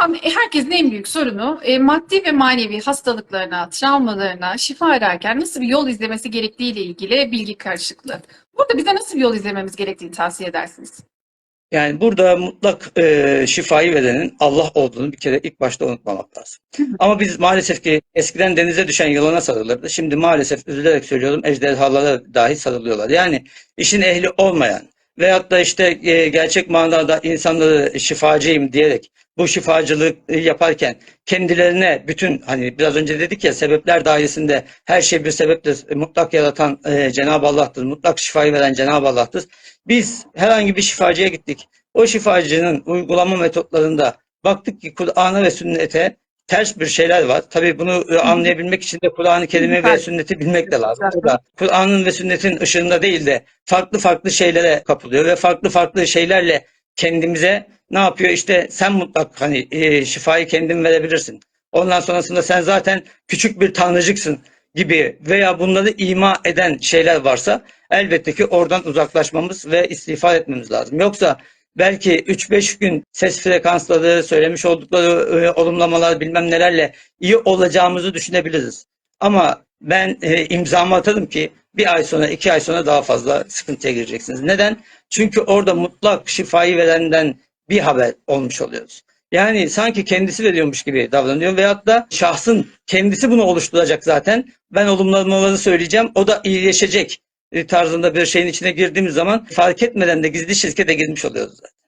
an herkesin en büyük sorunu e, maddi ve manevi hastalıklarına, travmalarına şifa ararken nasıl bir yol izlemesi gerektiği ile ilgili bilgi karışıklığı. Burada bize nasıl bir yol izlememiz gerektiğini tavsiye edersiniz? Yani burada mutlak e, şifayı verenin Allah olduğunu bir kere ilk başta unutmamak lazım. Ama biz maalesef ki eskiden denize düşen yılana sarılırdı. Şimdi maalesef üzülerek söylüyorum ejderhalara dahi sarılıyorlar. Yani işin ehli olmayan veyahut da işte e, gerçek manada insanları şifacıyım diyerek bu şifacılığı e, yaparken kendilerine bütün hani biraz önce dedik ya sebepler dairesinde her şey bir sebeptir. E, Mutlak yaratan e, Cenab-ı Allah'tır. Mutlak şifayı veren Cenab-ı Allah'tır. Biz herhangi bir şifacıya gittik. O şifacının uygulama metotlarında baktık ki Kur'an'a ve sünnete ters bir şeyler var. Tabii bunu anlayabilmek için de Kur'an-ı Kerim'i ve sünneti bilmek de lazım. Kur'an'ın ve sünnetin ışığında değil de farklı farklı şeylere kapılıyor ve farklı farklı şeylerle kendimize ne yapıyor? İşte sen mutlak hani e, şifayı kendin verebilirsin. Ondan sonrasında sen zaten küçük bir tanrıcıksın gibi veya bunları ima eden şeyler varsa elbette ki oradan uzaklaşmamız ve istiğfar etmemiz lazım. Yoksa belki 3-5 gün ses frekansları, söylemiş oldukları e, olumlamalar bilmem nelerle iyi olacağımızı düşünebiliriz. Ama ben e, imzamı atarım ki bir ay sonra, iki ay sonra daha fazla sıkıntıya gireceksiniz. Neden? Çünkü orada mutlak şifayı verenden bir haber olmuş oluyoruz. Yani sanki kendisi veriyormuş gibi davranıyor veyahut da şahsın kendisi bunu oluşturacak zaten. Ben olumlamaları söyleyeceğim, o da iyileşecek tarzında bir şeyin içine girdiğimiz zaman fark etmeden de gizli şirkete girmiş oluyoruz zaten.